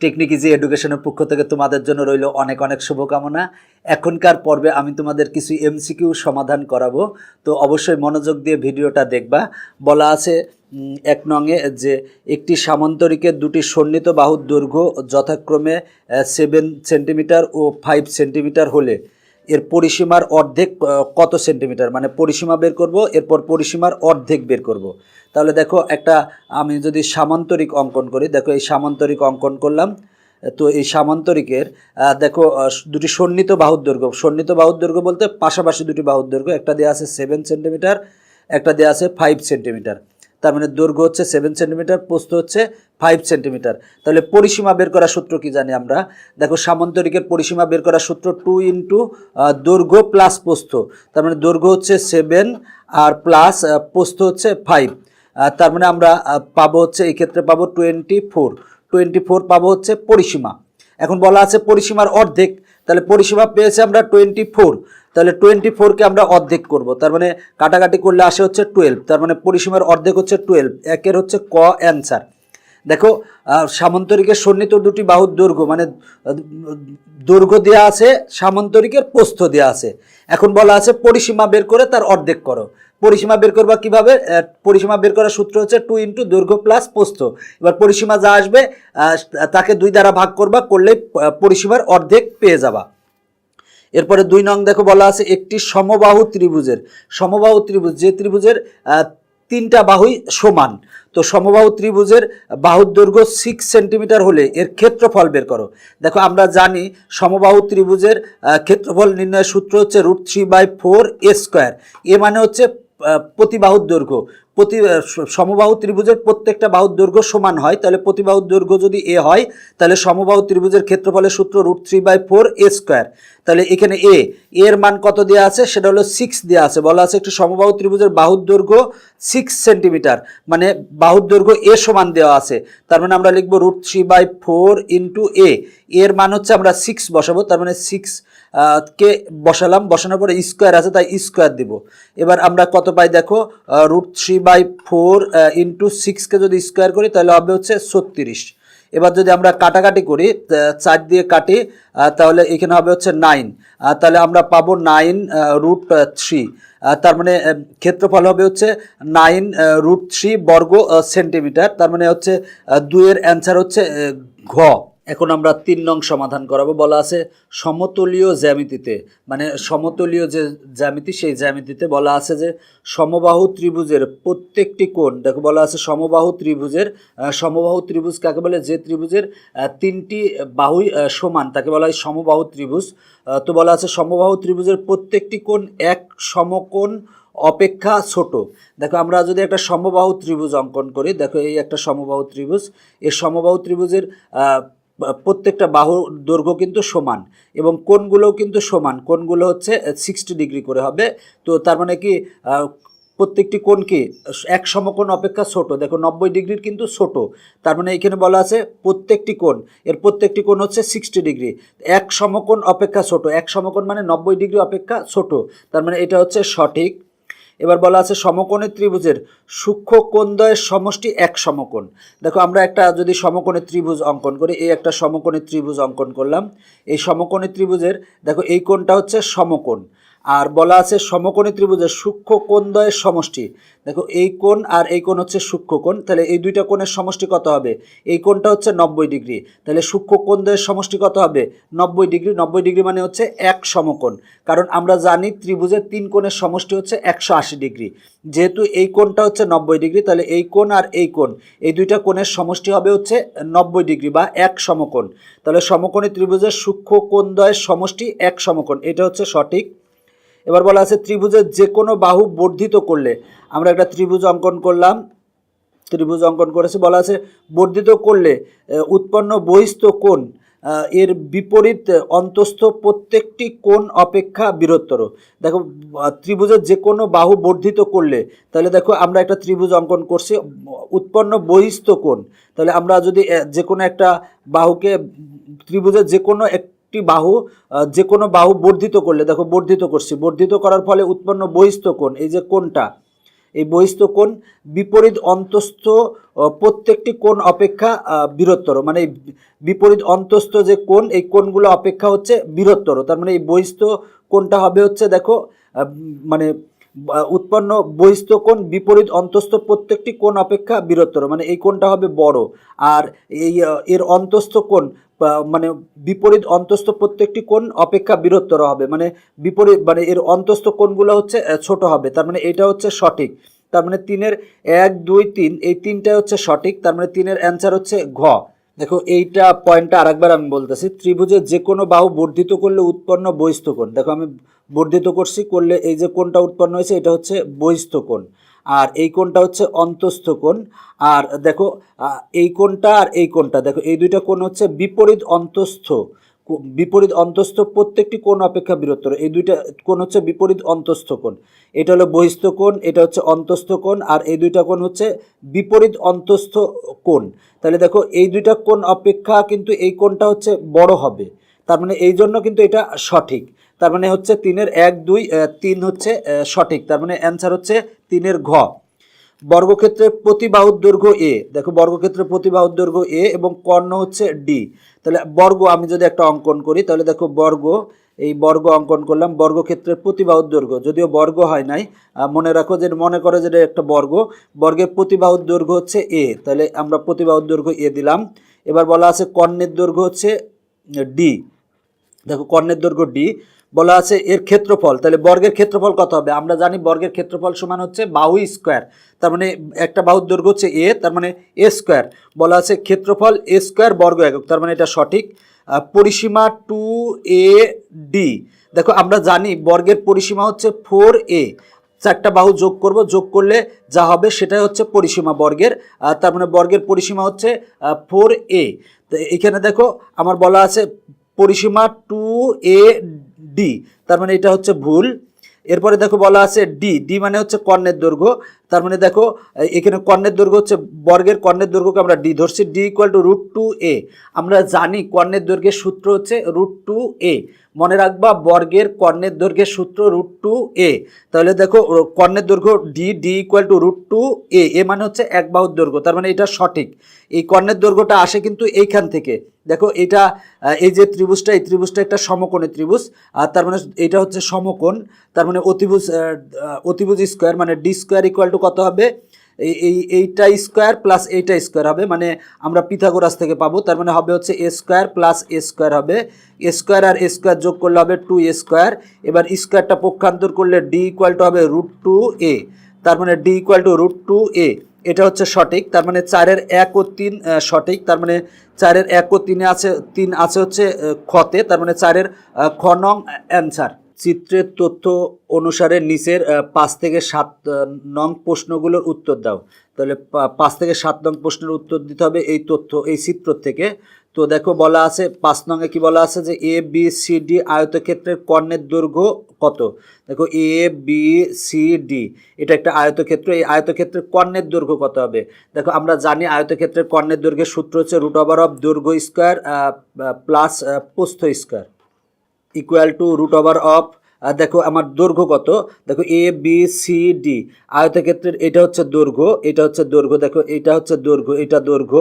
Technique easy এডুকেশনের পক্ষ থেকে তোমাদের জন্য রইল অনেক অনেক শুভকামনা। এখনকার পর্বে আমি তোমাদের কিছু এমসিকিউ সমাধান করাবো। তো অবশ্যই মনোযোগ দিয়ে ভিডিওটা দেখবা। বলা আছে এক নঙে যে একটি সামান্তরিকের দুটি সন্নিত বাহুর দৈর্ঘ্য যথাক্রমে সেভেন সেন্টিমিটার ও ফাইভ সেন্টিমিটার হলে এর পরিসীমার অর্ধেক কত সেন্টিমিটার? মানে পরিসীমা বের করব, এরপর পরিসীমার অর্ধেক বের করব। তাহলে দেখো একটা, আমি যদি সামান্তরিক অঙ্কন করি, দেখো এই সামান্তরিক অঙ্কন করলাম। তো এই সামান্তরিকের দেখো দুটি সন্নিহিত বাহুর দৈর্ঘ্য। সন্নিহিত বাহুর দৈর্ঘ্য বলতে পাশাপাশি দুটি বাহুর দৈর্ঘ্য। একটা দেওয়া আছে সেভেন সেন্টিমিটার একটা দেওয়া আছে ফাইভ সেন্টিমিটার তার মানে দৈর্ঘ্য হচ্ছে সেভেন সেন্টিমিটার প্রস্থ হচ্ছে ফাইভ সেন্টিমিটার তাহলে পরিসীমা বের করার সূত্র কি জানি আমরা? দেখো সামান্তরিকের পরিসীমা বের করার সূত্র টু ইন্টু দৈর্ঘ্য প্লাস প্রস্থ। তার মানে দৈর্ঘ্য হচ্ছে সেভেন আর প্লাস প্রস্থ হচ্ছে ফাইভ তার মানে আমরা পাবো হচ্ছে, এই ক্ষেত্রে পাবো টোয়েন্টি ফোর টোয়েন্টি ফোর পাবো হচ্ছে পরিসীমা। এখন বলা আছে পরিসীমার অর্ধেক। তাহলে পরিসীমা পেয়েছে আমরা টোয়েন্টি ফোর তাহলে টোয়েন্টি ফোরকে আমরা অর্ধেক করব। তার মানে কাটাকাটি করলে আসে হচ্ছে টুয়েলভ তার মানে পরিসীমার অর্ধেক হচ্ছে টুয়েলভ একের হচ্ছে ক অ্যান্সার দেখো সামন্তরিকের সন্নিহিত দুটি বাহুর দৈর্ঘ্য মানে দৈর্ঘ্য দেওয়া আছে, সামন্তরিকের প্রস্থ দেওয়া আছে। এখন বলা আছে পরিসীমা বের করে তার অর্ধেক করো। পরিসীমা বের করবা কীভাবে? পরিসীমা বের করার সূত্র হচ্ছে টু ইন্টু দৈর্ঘ্য প্লাস প্রস্থ। এবার পরিসীমা যা আসবে তাকে দুই দ্বারা ভাগ করবা, করলেই পরিসীমার অর্ধেক পেয়ে যাবা। এরপরে দুই নং দেখো বলা আছে একটি সমবাহু ত্রিভুজের। সমবাহু ত্রিভুজ যে ত্রিভুজের তিনটা বাহুই সমান। তো সমবাহু ত্রিভুজের বাহুর দৈর্ঘ্য সিক্স সেন্টিমিটার হলে এর ক্ষেত্রফল বের করো। দেখো আমরা জানি সমবাহু ত্রিভুজের ক্ষেত্রফল নির্ণয়ের সূত্র হচ্ছে root three by four a square a মানে হচ্ছে আহ, প্রতি বাহুর দৈর্ঘ্য। প্রতি সমবাহু ত্রিভুজের প্রত্যেকটা বাহুর দৈর্ঘ্য সমান হয় তাহলে প্রতি বাহুর দৈর্ঘ্য যদি এ হয় তাহলে সমবাহু ত্রিভুজের ক্ষেত্রফলের সূত্র root three by four a square তাহলে এখানে এ এর মান কত দেওয়া আছে? সেটা হলো সিক্স দেওয়া আছে। বলা আছে একটি সমবাহু ত্রিভুজের বাহুর দৈর্ঘ্য সিক্স সেন্টিমিটার মানে বাহুর দৈর্ঘ্য এ সমান দেওয়া আছে। তার মানে আমরা লিখব root three by four into a এর মান হচ্ছে আমরা সিক্স বসাবো, তার মানে সিক্স কে বসালাম? বসানোর পরে স্কোয়ার আছে, তাই স্কোয়ার দিব। এবার আমরা কত পাই দেখো? Root three by four into সিক্সকে যদি স্কোয়ার করি, তাহলে হবে হচ্ছে ছত্রিশ। এবার যদি আমরা কাটাকাটি করি চার দিয়ে কাটি তাহলে এখানে হবে হচ্ছে নাইন তাহলে আমরা পাবো নাইন রুট থ্রি তার মানে ক্ষেত্রফল হবে হচ্ছে নাইন রুট থ্রি বর্গ সেন্টিমিটার তার মানে হচ্ছে দুইয়ের অ্যান্সার হচ্ছে ঘ। এখন আমরা তিন নং সমাধান করাবো। বলা আছে, সমতলীয় জ্যামিতিতে মানে সমতলীয় যে জ্যামিতি, সেই জ্যামিতিতে বলা আছে যে সমবাহু ত্রিভুজের প্রত্যেকটি কোণ, দেখো বলা আছে সমবাহু ত্রিভুজের সমবাহু ত্রিভুজ কাকে বলে? যে ত্রিভুজের তিনটি বাহুই সমান, তাকে বলা হয় সমবাহু ত্রিভুজ। তো বলা আছে সমবাহু ত্রিভুজের প্রত্যেকটি কোণ এক সমকোণ, অপেক্ষা ছোট। দেখো আমরা যদি একটা সমবাহু ত্রিভুজ অঙ্কন করি, দেখো এই একটা সমবাহু ত্রিভুজ, এই সমবাহু ত্রিভুজের প্রত্যেকটা বাহু দৈর্ঘ্য কিন্তু সমান এবং কোনগুলোও কিন্তু সমান। কোনগুলো হচ্ছে সিক্সটি ডিগ্রি করে হবে। তো তার মানে কি প্রত্যেকটি কোণ কি, এক সমকোণ অপেক্ষা ছোট। দেখো, নব্বই ডিগ্রির কিন্তু ছোট। তার মানে এখানে বলা আছে প্রত্যেকটি কোণ। এর প্রত্যেকটি কোণ হচ্ছে সিক্সটি ডিগ্রি এক সমকোণ অপেক্ষা ছোট। এক সমকোণ মানে নব্বই ডিগ্রি অপেক্ষা ছোট। তার মানে এটা হচ্ছে সঠিক। এবার বলা আছে সমকোণী ত্রিভুজের সূক্ষ্ম কোণদ্বয়ের সমষ্টি এক সমকোণ। দেখো, আমরা একটা যদি সমকোণী ত্রিভুজ অঙ্কন করি, এই একটা সমকোণী ত্রিভুজ অঙ্কন করলাম। এই সমকোণী ত্রিভুজের, দেখো, এই কোণটা হচ্ছে সমকোণ। আর বলা আছে সমকোণী ত্রিভুজের সূক্ষ্ম কোণদ্বয়ের সমষ্টি। দেখো, এই কোণ আর এই কোণ হচ্ছে সূক্ষ্ম কোণ। তাহলে এই দুইটা কোণের সমষ্টি কত হবে? এই কোণটা হচ্ছে নব্বই ডিগ্রি। তাহলে সূক্ষ্ম কোণদ্বয়ের সমষ্টি কত হবে? নব্বই ডিগ্রি। নব্বই ডিগ্রি মানে হচ্ছে এক সমকোণ। কারণ আমরা জানি ত্রিভুজের তিন কোণের সমষ্টি হচ্ছে একশো আশি ডিগ্রি। যেহেতু এই কোণটা হচ্ছে নব্বই ডিগ্রি, তাহলে এই কোণ আর এই কোণ, এই দুইটা কোণের সমষ্টি হবে হচ্ছে নব্বই ডিগ্রি বা এক সমকোণ। তাহলে সমকোণী ত্রিভুজের সূক্ষ্ম কোণদ্বয়ের সমষ্টি এক সমকোণ। এটা হচ্ছে সঠিক এবার বলা আছে ত্রিভুজের যে কোনো বাহু বর্ধিত করলে, আমরা একটা ত্রিভুজ অঙ্কন করলাম, ত্রিভুজ অঙ্কন করেছে, বলা আছে বর্ধিত করলে উৎপন্ন বহিস্থ কোণ এর বিপরীত অন্তস্থ প্রত্যেকটি কোণ অপেক্ষা বৃহত্তর। দেখো ত্রিভুজের যে কোনো বাহু বর্ধিত করলে, তাহলে দেখো আমরা একটা ত্রিভুজ অঙ্কন করছি, উৎপন্ন বহিস্থ কোণ। তাহলে আমরা যদি যে কোনো একটা বাহুকে ত্রিভুজের যে কোনো একটি বাহু যে কোনো বাহু বর্ধিত করলে, দেখো বর্ধিত করছি, বর্ধিত করার ফলে উৎপন্ন বহিস্থ কোণ, এই যে কোণটা, এই বহিস্থ কোণ বিপরীত অন্তস্থ প্রত্যেকটি কোণ অপেক্ষা বৃহত্তর মানে বিপরীত অন্তস্থ যে কোণ, এই কোণগুলো অপেক্ষা হচ্ছে বৃহত্তর, তার মানে এই বহিস্থ কোণটা হবে হচ্ছে, দেখো মানে উৎপন্ন বহিস্থ কোণ বিপরীত অন্তস্থ প্রত্যেকটি কোণ অপেক্ষা বৃহত্তর মানে এই কোণটা হবে বড়। আর এই এর অন্তস্থ কোণ মানে বিপরীত অন্তস্থ প্রত্যেকটি কোণ অপেক্ষা বৃহত্তর হবে মানে বিপরীত মানে এর অন্তস্থ কোণগুলো হচ্ছে ছোট হবে, তার মানে এটা হচ্ছে সঠিক। তার মানে তিনের এক, দুই, তিন, এই তিনটাই হচ্ছে সঠিক, তার মানে তিনের অ্যান্সার হচ্ছে ঘ। দেখো, এইটা পয়েন্টটা আরেকবার আমি বলতেছি। ত্রিভুজে যে কোনো বাহু বর্ধিত করলে উৎপন্ন বহিস্থকোণ দেখো, আমি বর্ধিত করছি, করলে এই যে কোনটা উৎপন্ন হয়েছে, এটা হচ্ছে বহিস্থকোণ আর এই কোণটা হচ্ছে অন্তস্থকোণ আর দেখো এই কোণটা আর এই কোণটা। দেখো, এই দুইটা কোণ হচ্ছে বিপরীত অন্তস্থ। বিপরীত অন্তস্থ প্রত্যেকটি কোণ অপেক্ষা বৃহত্তর। এই দুইটা কোণ হচ্ছে বিপরীত অন্তস্থ কোণ। এটা হলো বহিস্থ কোণ, এটা হচ্ছে অন্তস্থ কোণ, আর এই দুইটা কোণ হচ্ছে বিপরীত অন্তস্থ কোণ। তাহলে দেখো, এই দুইটা কোণ অপেক্ষা কিন্তু এই কোণটা হচ্ছে বড় হবে। তার মানে এই জন্য কিন্তু এটা সঠিক। তার মানে হচ্ছে তিনের এক, দুই তিন হচ্ছে সঠিক। তার মানে অ্যান্সার হচ্ছে তিনের ঘ। বর্গক্ষেত্রের প্রতি বাহুর দৈর্ঘ্য এ দেখো বর্গক্ষেত্রের প্রতি বাহুর দৈর্ঘ্য এ এবং কর্ণ হচ্ছে ডি তাহলে বর্গ আমি যদি একটা অঙ্কন করি, তাহলে দেখো বর্গ, এই বর্গ অঙ্কন করলাম, বর্গক্ষেত্রের প্রতি বাহুর দৈর্ঘ্য। যদিও বর্গ হয় নাই মনে রাখো যে, মনে করো যে একটা বর্গ। বর্গের প্রতি বাহুর দৈর্ঘ্য হচ্ছে এ তাহলে আমরা প্রতি বাহুর দৈর্ঘ্য এ দিলাম। এবার বলা আছে কর্ণের দৈর্ঘ্য হচ্ছে ডি দেখো, কর্ণের দৈর্ঘ্য ডি বলা আছে এর ক্ষেত্রফল। তাহলে বর্গের ক্ষেত্রফল কত হবে? আমরা জানি বর্গের ক্ষেত্রফল সমান হচ্ছে বাহু স্কোয়ার। তার মানে একটা বাহুর দৈর্ঘ্য হচ্ছে এ, তার মানে এ স্কোয়ার। বলা আছে ক্ষেত্রফল এ স্কোয়ার বর্গ একক, তার মানে এটা সঠিক। পরিসীমা টু এ ডি। দেখো, আমরা জানি বর্গের পরিসীমা হচ্ছে ফোর এ। চারটা বাহু যোগ করব, যোগ করলে যা হবে সেটাই হচ্ছে পরিসীমা বর্গের। তার মানে বর্গের পরিসীমা হচ্ছে ফোর এ। এখানে দেখো, আমার বলা আছে পরিসীমা টু এ ডি তার মানে এটা হচ্ছে ভুল। এরপরে দেখো বলা আছে ডি ডি মানে হচ্ছে কর্ণের দৈর্ঘ্য। তার মানে দেখো এখানে কর্ণের দৈর্ঘ্য হচ্ছে বর্গের কর্ণের দৈর্ঘ্যকে আমরা ডি ধরছি D equal to root two a আমরা জানি কর্ণের দৈর্ঘ্যের সূত্র হচ্ছে রুট টু এ মনে রাখবা, বর্গের কর্ণের দৈর্ঘ্যের সূত্র রুট টু এ তাহলে দেখো কর্ণের দৈর্ঘ্য D D equal to root two A A মানে হচ্ছে এক বাহুর দৈর্ঘ্য, তার মানে এটা সঠিক। এই কর্ণের দৈর্ঘ্যটা আসে কিন্তু এইখান থেকে। দেখো, এটা এই যে ত্রিভুজটা, এই ত্রিভুজটা একটা সমকোণী ত্রিভুজ, আর তার মানে এটা হচ্ছে সমকোণ। তার মানে অতিভুজ অতিভুজ স্কোয়ার মানে ডি স্কোয়ার ইকুয়াল টু কত হবে? এই এই, এইটা স্কোয়ার প্লাস এইটা স্কোয়ার হবে মানে আমরা পিথাগোরাস থেকে পাবো, তার মানে হবে হচ্ছে A square plus A square হবে। এ স্কোয়ার আর এ স্কোয়ার যোগ করলে হবে টু এ স্কোয়ার এবার স্কোয়ারটা পক্ষান্তর করলে ডি ইকুয়াল টু হবে রুট টু এ তার মানে D equal to root two A এটা হচ্ছে সঠিক, তার মানে চারের এক ও তিন সঠিক, তার মানে চারের এক ও তিনে আছে, তিন আছে হচ্ছে খতে তার মানে চারের খ অ্যান্সার চিত্রের তথ্য অনুসারে নিচের পাঁচ থেকে সাত নং প্রশ্নগুলোর উত্তর দাও। তাহলে পাঁচ থেকে সাত নং প্রশ্নের উত্তর দিতে হবে এই তথ্য, এই চিত্র থেকে। তো দেখো বলা আছে, পাঁচ নঙে কি বলা আছে যে এ, বি, সি, ডি আয়তক্ষেত্রের কর্ণের দৈর্ঘ্য কত? দেখো এ, বি, সি, ডি, এটা একটা আয়তক্ষেত্র, এই আয়তক্ষেত্রের কর্ণের দৈর্ঘ্য কত হবে? দেখো আমরা জানি আয়তক্ষেত্রের কর্ণের দৈর্ঘ্যের সূত্র হচ্ছে রুট ওভার অফ দৈর্ঘ্য স্কোয়ার প্লাস প্রস্থ square equal to root over of দেখো আমার দৈর্ঘ্য কত? দেখো এ বি সি ডি আয়তক্ষেত্রের এটা হচ্ছে দৈর্ঘ্য, এটা হচ্ছে দৈর্ঘ্য, দেখো এটা হচ্ছে দৈর্ঘ্য, এটা দৈর্ঘ্য।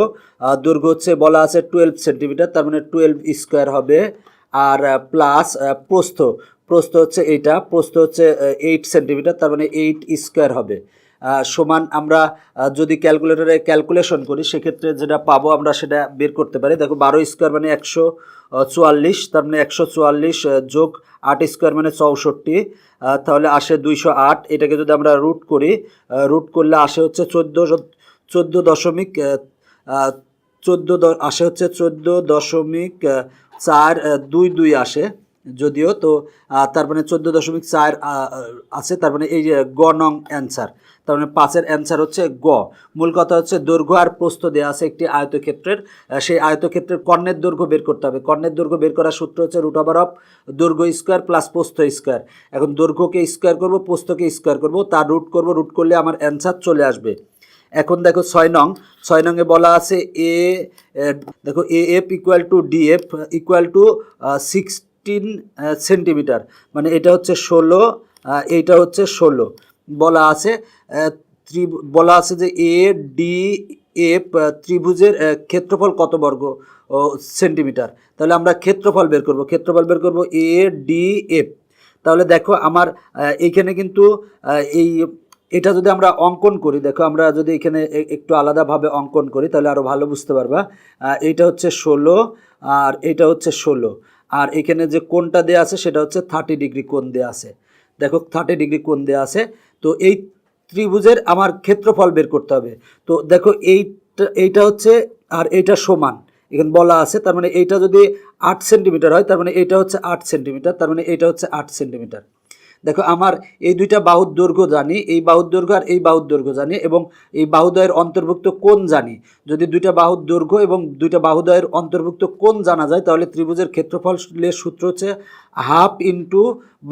দৈর্ঘ্য হচ্ছে বলা আছে টুয়েলভ সেন্টিমিটার তার মানে টুয়েলভ স্কোয়ার হবে। আর প্লাস প্রস্থ প্রস্থ হচ্ছে এইটা প্রস্থ হচ্ছে এইট সেন্টিমিটার তার মানে এইট স্কোয়ার হবে। সমান আমরা যদি ক্যালকুলেটরে ক্যালকুলেশন করি, সেক্ষেত্রে যেটা পাবো আমরা সেটা বের করতে পারি। দেখো, বারো স্কোয়ার মানে একশো চুয়াল্লিশ, তার মানে একশো চুয়াল্লিশ যোগ আট স্কোয়ার মানে চৌষট্টি তাহলে আসে দুইশো আট। এটাকে যদি আমরা রুট করি রুট করলে আসে হচ্ছে চোদ্দ চোদ্দ দশমিক চোদ্দ আসে হচ্ছে চোদ্দ দশমিক চার দুই দুই আসে। যদিও তো তার মানে চোদ্দ দশমিক চার আছে, তার মানে এই যে গ নং অ্যান্সার, তার মানে পাঁচের অ্যান্সার হচ্ছে গ। মূল কথা হচ্ছে দৈর্ঘ্য আর প্রস্থ দেওয়া আছে একটি আয়তক্ষেত্রের সেই আয়তক্ষেত্রের কর্ণের দৈর্ঘ্য বের করতে হবে। কর্ণের দৈর্ঘ্য বের করার সূত্র হচ্ছে রুট ওভার অফ দৈর্ঘ্য স্কোয়ার প্লাস প্রস্থ স্কোয়ার এখন দৈর্ঘ্যকে স্কোয়ার করব, প্রস্থকে স্কোয়ার করব, তার রুট করব রুট করলে আমার অ্যান্সার চলে আসবে। এখন দেখো ছয় নং, ছয় নংয়ে বলা আছে এ দেখো A, F equal to D F equal to sixteen centimetre. মানে এটা হচ্ছে ষোলো এইটা হচ্ছে ষোলো। বলা আছে ত্রি বলা আছে যে এ, ডি এফ ত্রিভুজের ক্ষেত্রফল কত বর্গ সেন্টিমিটার? তাহলে আমরা ক্ষেত্রফল বের করব। ক্ষেত্রফল বের করব এ, ডি, এফ। তাহলে দেখো আমার এইখানে কিন্তু এই, এটা যদি আমরা অঙ্কন করি, দেখো আমরা যদি এখানে একটু আলাদাভাবে অঙ্কন করি, তাহলে আরও ভালো বুঝতে পারবা। এইটা হচ্ছে ষোলো, আর এটা হচ্ছে ষোলো। আর এখানে যে কোনটা দেয়া আছে, সেটা হচ্ছে থার্টি ডিগ্রি কোন দেওয়া আছে। দেখো থার্টি ডিগ্রি কোন দেওয়া আছে। তো এই ত্রিভুজের আমার ক্ষেত্রফল বের করতে হবে। তো দেখো, এইটা এইটা হচ্ছে, আর এইটা সমান। এখানে বলা আছে, তার মানে এইটা যদি আট সেন্টিমিটার হয়, তার মানে এইটা হচ্ছে আট সেন্টিমিটার তার মানে এইটা হচ্ছে আট সেন্টিমিটার দেখো, আমার এই দুইটা বাহুর দৈর্ঘ্য জানি, এই বাহুর দৈর্ঘ্য আর এই বাহুর দৈর্ঘ্য জানি, এবং এই বাহুদয়ের অন্তর্ভুক্ত কোন জানি। যদি দুইটা বাহুর দৈর্ঘ্য এবং দুইটা বাহুদয়ের অন্তর্ভুক্ত কোন জানা যায়, তাহলে ত্রিভুজের ক্ষেত্রফলের সূত্র হচ্ছে হাফ ইন্টু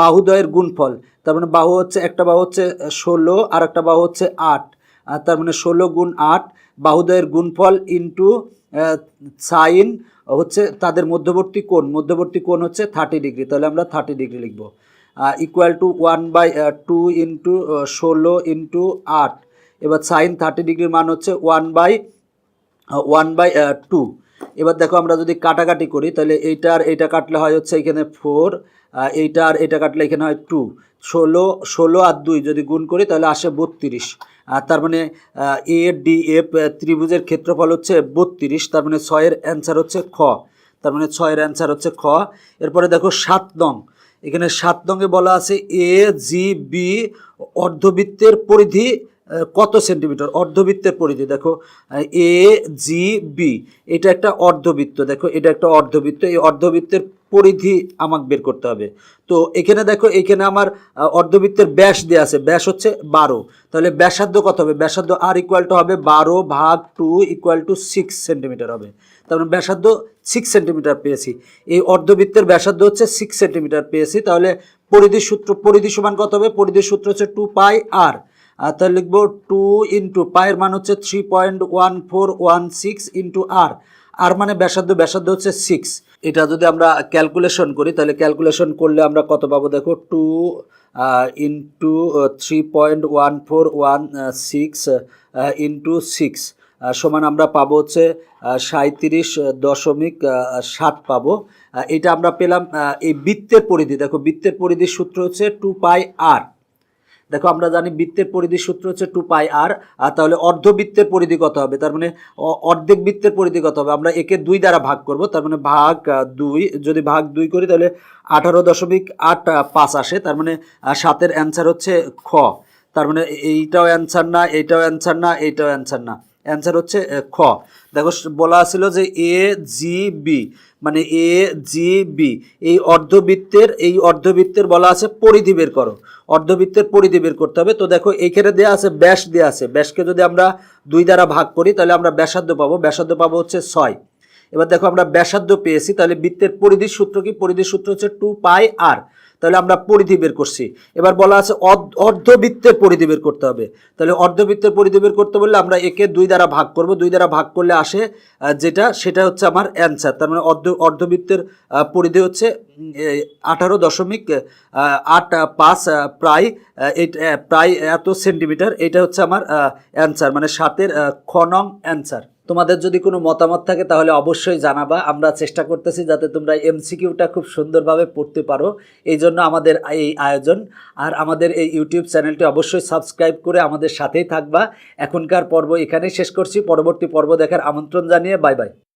বাহুদয়ের গুণফল। তার মানে বাহু হচ্ছে, একটা বাহু হচ্ছে ষোলো আর একটা বাহু হচ্ছে আট। আর তার মানে ষোলো গুণ আট বাহুদয়ের গুণফল ইন্টু সাইন হচ্ছে তাদের মধ্যবর্তী কোণ। মধ্যবর্তী কোণ হচ্ছে থার্টি ডিগ্রি। তাহলে আমরা থার্টি ডিগ্রি লিখব। Equal to one by two into ষোলো ইন্টু আট। এবার সাইন থার্টি ডিগ্রির মান হচ্ছে one by one by two এবার দেখো আমরা যদি কাটাকাটি করি, তাহলে এইটা আর এইটা কাটলে হয় হচ্ছে এখানে ফোর এইটা আর এটা কাটলে এখানে হয় টু ষোলো ষোলো আর দুই যদি গুণ করি, তাহলে আসে বত্রিশ। আর তার মানে এ ডি এফ ত্রিভুজের ক্ষেত্রফল হচ্ছে বত্রিশ, তার মানে ছয়ের অ্যান্সার হচ্ছে খ। তার মানে ছয়ের অ্যান্সার হচ্ছে খ। এরপরে দেখো সাত নং। এখানে সাত নঙ্গে বলা আছে এ জি বি অর্ধবৃত্তের পরিধি কত সেন্টিমিটার? অর্ধবৃত্তের পরিধি, দেখো। এ জি বি এটা একটা অর্ধবৃত্ত, দেখো। এটা একটা অর্ধবৃত্ত, এই অর্ধবৃত্তের পরিধি আমাকে বের করতে হবে। তো এখানে দেখো, এখানে আমার অর্ধবৃত্তের ব্যাস দেওয়া আছে। ব্যাস হচ্ছে বারো। তাহলে ব্যাসার্ধ কত হবে? ব্যাসার্ধ আর ইকুয়াল টু হবে বারো ভাগ two equal to six centimetre হবে। তার মানে ব্যাসার্ধ সিক্স সেন্টিমিটার পেয়েছি। এই অর্ধবৃত্তের ব্যাসার্ধ হচ্ছে সিক্স সেন্টিমিটার পেয়েছি। তাহলে পরিধির সূত্র, পরিধি সমান কত হবে? পরিধির সূত্র হচ্ছে টু পাই আর আর তাহলে লিখব টু ইন্টু পায়ের মান হচ্ছে three point one four one six into R R মানে ব্যাসার্ধ ব্যাসার্ধ হচ্ছে সিক্স এটা যদি আমরা ক্যালকুলেশন করি, তাহলে ক্যালকুলেশন করলে আমরা কত পাবো? দেখো two into three point one four one six into six সমান আমরা পাবো হচ্ছে সাঁত্রিশ দশমিক সাত পাবো। এটা আমরা পেলাম এই বৃত্তের পরিধি। দেখো, বৃত্তের পরিধির সূত্র হচ্ছে টু পাই আর। দেখো, আমরা জানি বৃত্তের পরিধির সূত্র হচ্ছে টু পাই আর আর তাহলে অর্ধবৃত্তের পরিধি কত হবে? তার মানে অর্ধেক বৃত্তের পরিধি কত হবে? আমরা একে দুই দ্বারা ভাগ করব, তার মানে ভাগ দুই। যদি ভাগ দুই করি, তাহলে আঠারো দশমিক আট পাঁচ আসে, তার মানে সাতের অ্যান্সার হচ্ছে খ। তার মানে এইটাও অ্যান্সার না এইটাও অ্যান্সার না এইটাও অ্যান্সার না। অ্যান্সার হচ্ছে খ। দেখো বলা ছিল যে এ, জি, বি মানে এ, জি, বি, এই অর্ধবৃত্তের এই অর্ধবৃত্তের বলা আছে পরিধি বের করো। অর্ধবৃত্তের পরিধি বের করতে হবে। তো দেখো এইখানে দেওয়া আছে, ব্যাস দেওয়া আছে। ব্যাসকে যদি আমরা দুই দ্বারা ভাগ করি, তাহলে আমরা ব্যাসার্ধ পাবো। ব্যাসার্ধ পাবো হচ্ছে ছয়। এবার দেখো, আমরা ব্যাসার্ধ পেয়েছি, তাহলে বৃত্তের পরিধির সূত্র কি? পরিধির সূত্র হচ্ছে টু পাই আর। তাহলে আমরা পরিধি বের করছি। এবার বলা আছে অর্ধ- অর্ধবৃত্তের পরিধি বের করতে হবে। তাহলে অর্ধবৃত্তের পরিধি বের করতে বললে আমরা একে দুই দ্বারা ভাগ করব। দুই দ্বারা ভাগ করলে আসে যেটা সেটা হচ্ছে আমার অ্যান্সার তার মানে অর্ধ অর্ধবৃত্তের পরিধি হচ্ছে আঠারো দশমিক আট পাঁচ প্রায় প্রায় এত সেন্টিমিটার। এটা হচ্ছে আমার অ্যান্সার মানে সাতের আহ, খ অ্যান্সার তোমাদের যদি কোনো মতামত থাকে, তাহলে অবশ্যই জানাবা। আমরা চেষ্টা করতেছি যাতে তোমরা এমসিকিউটা খুব সুন্দরভাবে পড়তে পারো। এই জন্য আমাদের এই আয়োজন। আর আমাদের এই ইউটিউব চ্যানেলটি অবশ্যই সাবস্ক্রাইব করে আমাদের সাথেই থাকবা। এখনকার পর্ব এখানেই শেষ করছি। পরবর্তী পর্ব দেখার আমন্ত্রণ জানিয়ে বাই বাই।